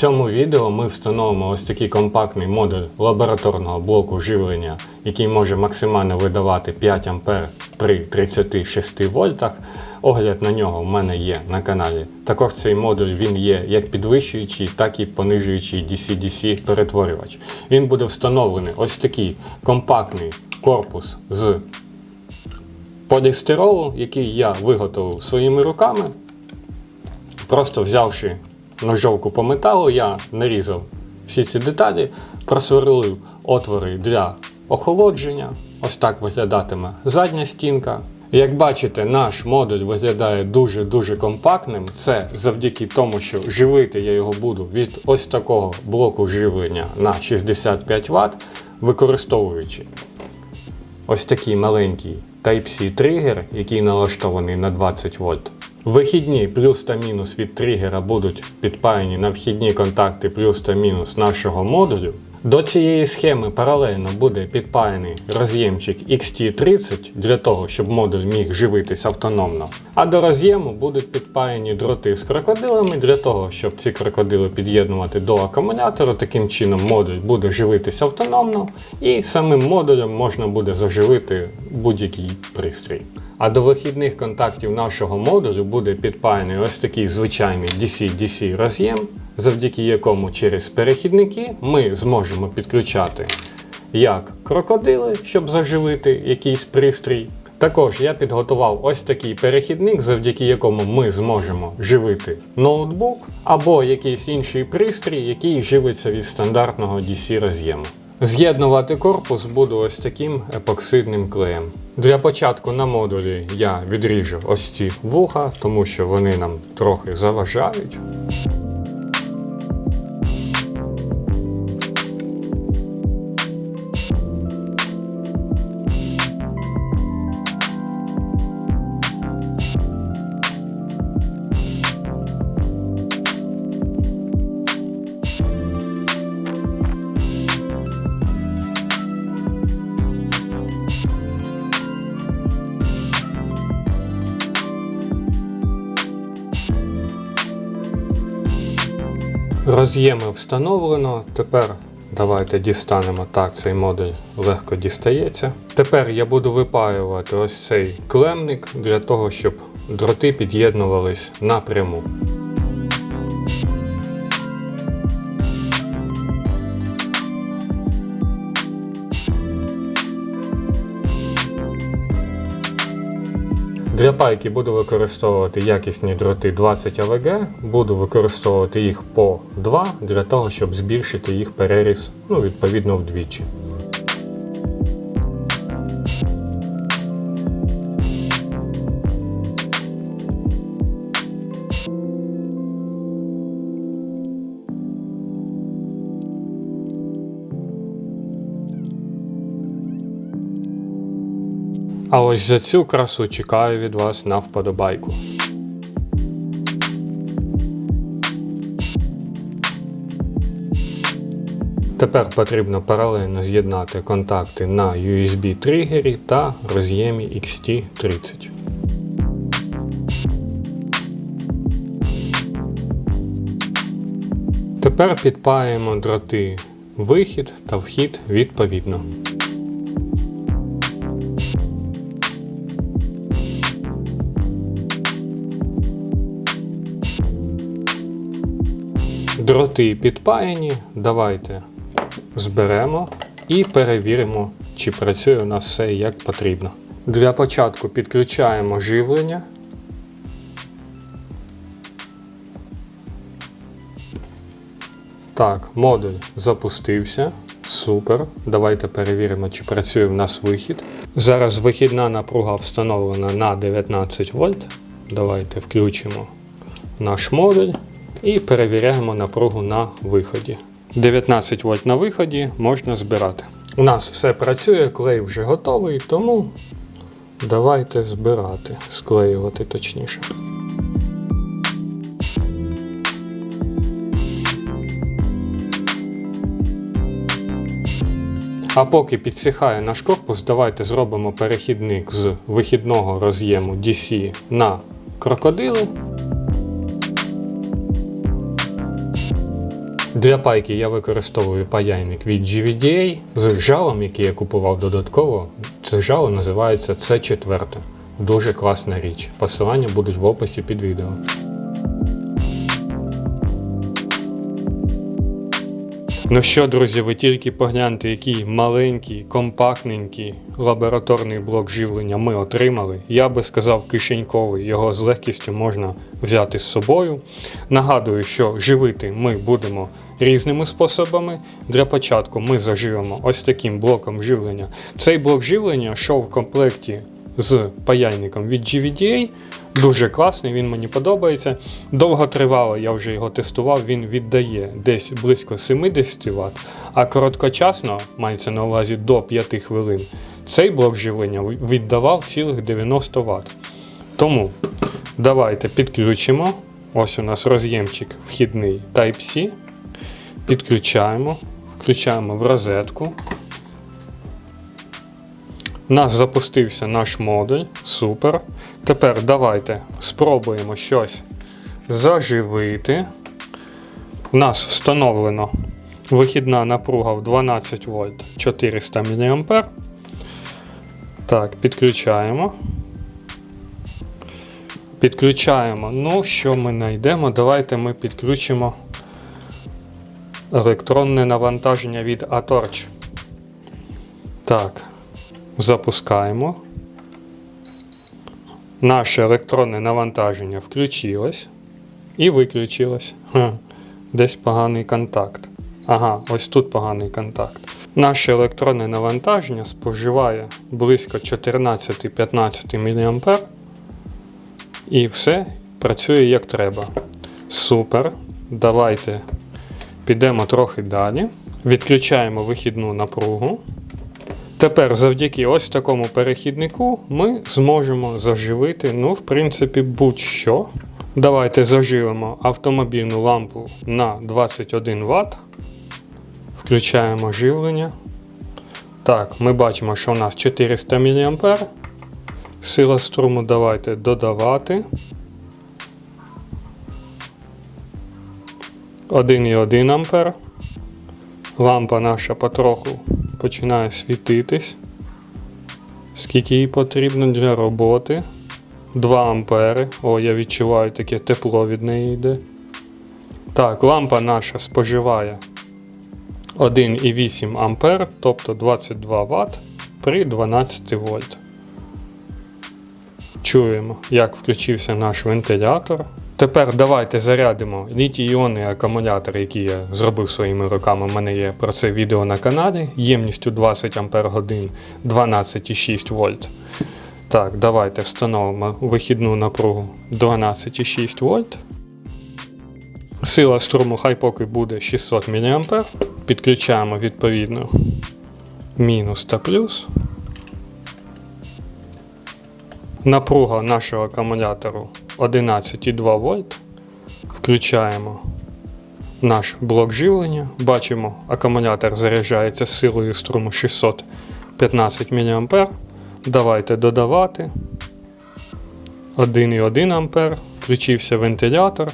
цьому відео ми встановимо ось такий компактний модуль лабораторного блоку живлення, який може максимально видавати 5 А при 36 вольтах. Огляд на нього в мене є на каналі. Також цей модуль він є як підвищуючий, так і понижуючий DC-DC перетворювач. Він буде встановлений ось такий компактний корпус з полістиролу, який я виготовив своїми руками. Просто взявши ножовку по металу, я нарізав всі ці деталі, просверлив отвори для охолодження. Ось так виглядатиме задня стінка. Як бачите, наш модуль виглядає дуже-дуже компактним. Це завдяки тому, що живити я його буду від ось такого блоку живлення на 65 Вт, використовуючи ось такий маленький Type-C тригер, який налаштований на 20 вольт. Вихідні плюс та мінус від тригера будуть підпаяні на вхідні контакти плюс та мінус нашого модулю. До цієї схеми паралельно буде підпаяний роз'ємчик XT30 для того, щоб модуль міг живитись автономно. А до роз'єму будуть підпаяні дроти з крокодилами для того, щоб ці крокодили під'єднувати до акумулятору. Таким чином модуль буде живитись автономно, і самим модулем можна буде заживити будь-який пристрій. А до вихідних контактів нашого модулю буде підпаяний ось такий звичайний DC-DC роз'єм, завдяки якому через перехідники ми зможемо підключати як крокодили, щоб заживити якийсь пристрій. Також я підготував ось такий перехідник, завдяки якому ми зможемо живити ноутбук або якийсь інший пристрій, який живиться від стандартного DC роз'єму. З'єднувати корпус буду ось таким епоксидним клеєм. Для початку на модулі я відріжу ось ці вуха, тому що вони нам трохи заважають. Роз'єми встановлено. Тепер давайте дістанемо так, цей модуль легко дістається. Тепер я буду випаювати ось цей клемник для того, щоб дроти під'єднувались напряму. Для пайки буду використовувати якісні дроти 20 АВГ, буду використовувати їх по 2 для того, щоб збільшити їх переріз ну, відповідно вдвічі. А ось за цю красу чекаю від вас на вподобайку. Тепер потрібно паралельно з'єднати контакти на USB тригері та роз'ємі XT30. Тепер підпаємо дроти вихід та вхід відповідно. Дроти підпаяні. Давайте зберемо і перевіримо, чи працює у нас все як потрібно. Для початку підключаємо живлення. Так, модуль запустився. Супер. Давайте перевіримо, чи працює в нас вихід. Зараз вихідна напруга встановлена на 19 вольт. Давайте включимо наш модуль і перевіряємо напругу на виході. 19 вольт на виході можна збирати. У нас все працює, клей вже готовий, тому давайте збирати, склеювати точніше. А поки підсихає наш корпус, давайте зробимо перехідник з вихідного роз'єму DC на крокодили. Для пайки я використовую паяйник від GVDA з жалом, який я купував додатково. Це жало називається C4. Дуже класна річ. Посилання будуть в описі під відео. Ну що, друзі, ви тільки погляньте, який маленький, компактненький лабораторний блок живлення ми отримали. Я би сказав, кишеньковий. Його з легкістю можна взяти з собою. Нагадую, що живити ми будемо різними способами. Для початку ми заживемо ось таким блоком живлення. Цей блок живлення йшов в комплекті з паяльником від GVDA. Дуже класний, він мені подобається. Довго тривало, я вже його тестував, він віддає десь близько 70 Вт, а короткочасно, мається на увазі до 5 хвилин, цей блок живлення віддавав цілих 90 Вт. Тому давайте підключимо. Ось у нас роз'ємчик вхідний Type-C. Підключаємо, включаємо в розетку. У нас запустився наш модуль. Супер. Тепер давайте спробуємо щось заживити. У нас встановлено вихідна напруга в 12 вольт 400 мА. Так, підключаємо. Підключаємо. Ну, що ми знайдемо? Давайте ми підключимо електронне навантаження від Atorch. Так, запускаємо. Наше електронне навантаження включилось і виключилось. Десь поганий контакт. Ага, ось тут поганий контакт. Наше електронне навантаження споживає близько 14-15 мА. І все працює як треба. Супер. Давайте підемо трохи далі. Відключаємо вихідну напругу. Тепер завдяки ось такому перехіднику ми зможемо заживити, ну, в принципі, будь-що. Давайте заживемо автомобільну лампу на 21 Вт. Включаємо живлення. Так, ми бачимо, що у нас 400 мА. Сила струму давайте додавати. 1,1 ампер. Лампа наша потроху починає світитись. Скільки їй потрібно для роботи. 2 ампери. О, я відчуваю таке тепло від неї йде. Так, лампа наша споживає 1,8 ампер, тобто 22 Вт при 12 вольт. Чуємо, як включився наш вентилятор. Тепер давайте зарядимо літій-іонний акумулятор, який я зробив своїми руками. У мене є про це відео на каналі. Ємністю 20 Ах 12,6 вольт. Так, давайте встановимо вихідну напругу 12,6 вольт. Сила струму хай поки буде 600 мА. Підключаємо відповідно мінус та плюс. Напруга нашого акумулятору 11,2 вольт. Включаємо наш блок живлення. Бачимо, акумулятор заряджається силою струму 615 мА. Давайте додавати. 1,1 ампер. Включився вентилятор.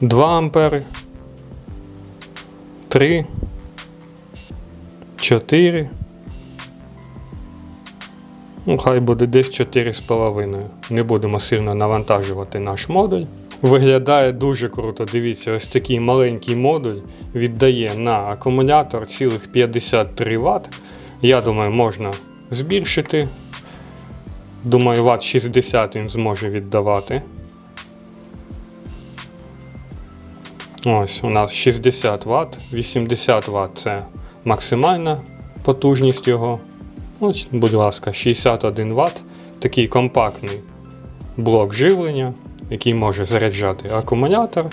2 ампери. 3. 4. Ну, хай буде десь 4,5. Не будемо сильно навантажувати наш модуль. Виглядає дуже круто. Дивіться, ось такий маленький модуль віддає на акумулятор цілих 53 Вт. Я думаю, можна збільшити. Думаю, Вт 60 він зможе віддавати. Ось у нас 60 Вт, 80 Вт це максимальна потужність його. Ось, будь ласка, 61 Вт. Такий компактний блок живлення, який може заряджати акумулятор.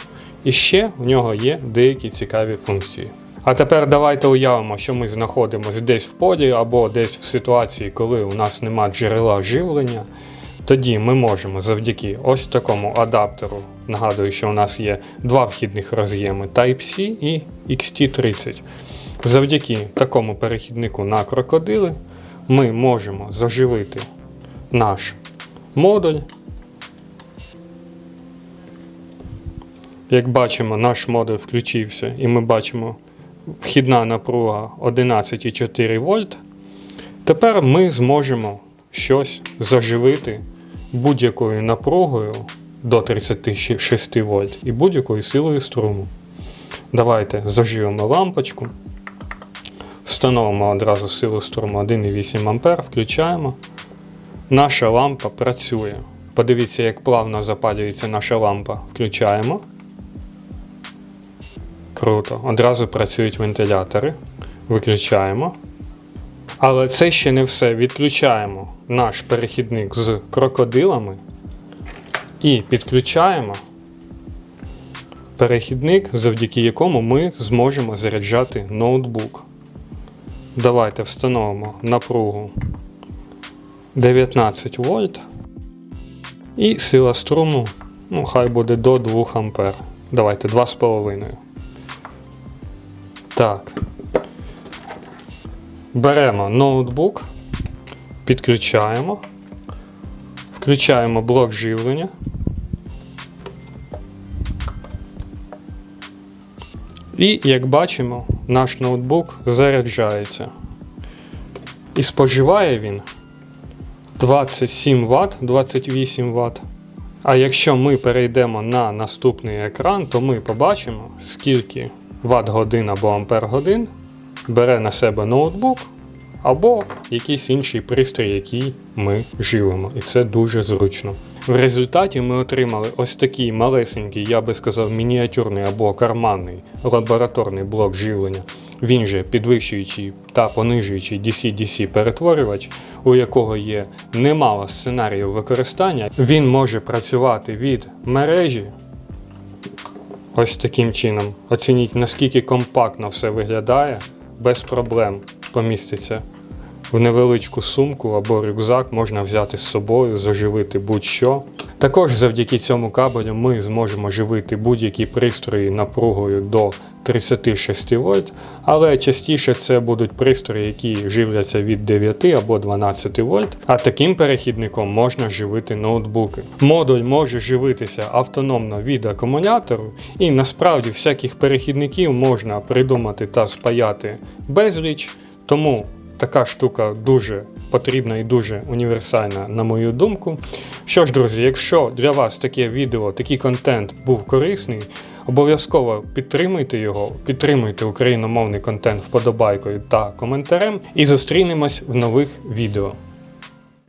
І ще в нього є деякі цікаві функції. А тепер давайте уявимо, що ми знаходимося десь в полі або десь в ситуації, коли у нас нема джерела живлення. Тоді ми можемо завдяки ось такому адаптеру, нагадую, що у нас є два вхідних роз'єми Type-C і XT30. Завдяки такому перехіднику на крокодили ми можемо заживити наш модуль. Як бачимо, наш модуль включився і ми бачимо вхідна напруга 11,4 вольт. Тепер ми зможемо щось заживити будь-якою напругою до 36 вольт і будь-якою силою струму. Давайте заживемо лампочку. Встановимо одразу силу струму 1,8 А, включаємо. Наша лампа працює. Подивіться, як плавно запалюється наша лампа. Включаємо. Круто. Одразу працюють вентилятори. Виключаємо. Але це ще не все. Відключаємо наш перехідник з крокодилами і підключаємо перехідник, завдяки якому ми зможемо заряджати ноутбук. Давайте встановимо напругу 19 вольт. І сила струму, ну, хай буде до 2 ампер. Давайте 2,5. Так. Беремо ноутбук, підключаємо, включаємо блок живлення. І, як бачимо, наш ноутбук заряджається. І споживає він 27 Вт, 28 Вт. А якщо ми перейдемо на наступний екран, то ми побачимо, скільки Вт годин або ампер годин бере на себе ноутбук або якийсь інший пристрій, який ми живемо. І це дуже зручно. В результаті ми отримали ось такий малесенький, я би сказав, мініатюрний або карманний лабораторний блок живлення. Він же підвищуючий та понижуючий DC-DC перетворювач, у якого є немало сценаріїв використання. Він може працювати від мережі ось таким чином. Оцініть, наскільки компактно все виглядає, без проблем поміститься в невеличку сумку або рюкзак можна взяти з собою, заживити будь-що. Також завдяки цьому кабелю ми зможемо живити будь-які пристрої напругою до 36 вольт, але частіше це будуть пристрої, які живляться від 9 або 12 вольт, а таким перехідником можна живити ноутбуки. Модуль може живитися автономно від акумулятору, і насправді всяких перехідників можна придумати та спаяти безліч, тому така штука дуже потрібна і дуже універсальна, на мою думку. Що ж, друзі, якщо для вас таке відео, такий контент був корисний, обов'язково підтримуйте його, підтримуйте україномовний контент вподобайкою та коментарем, і зустрінемось в нових відео.